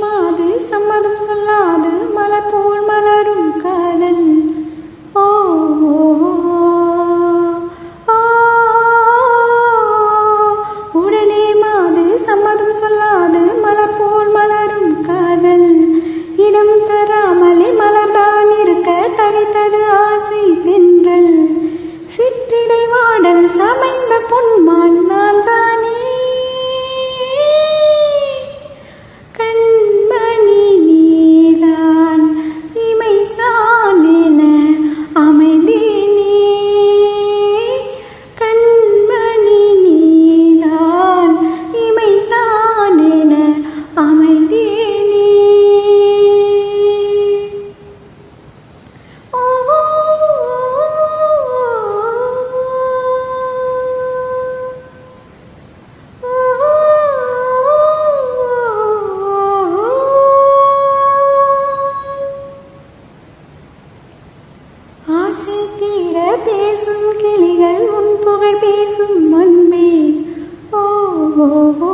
மாது சம்மதம் சொல்லாது மலர் போல் மலரும் oh,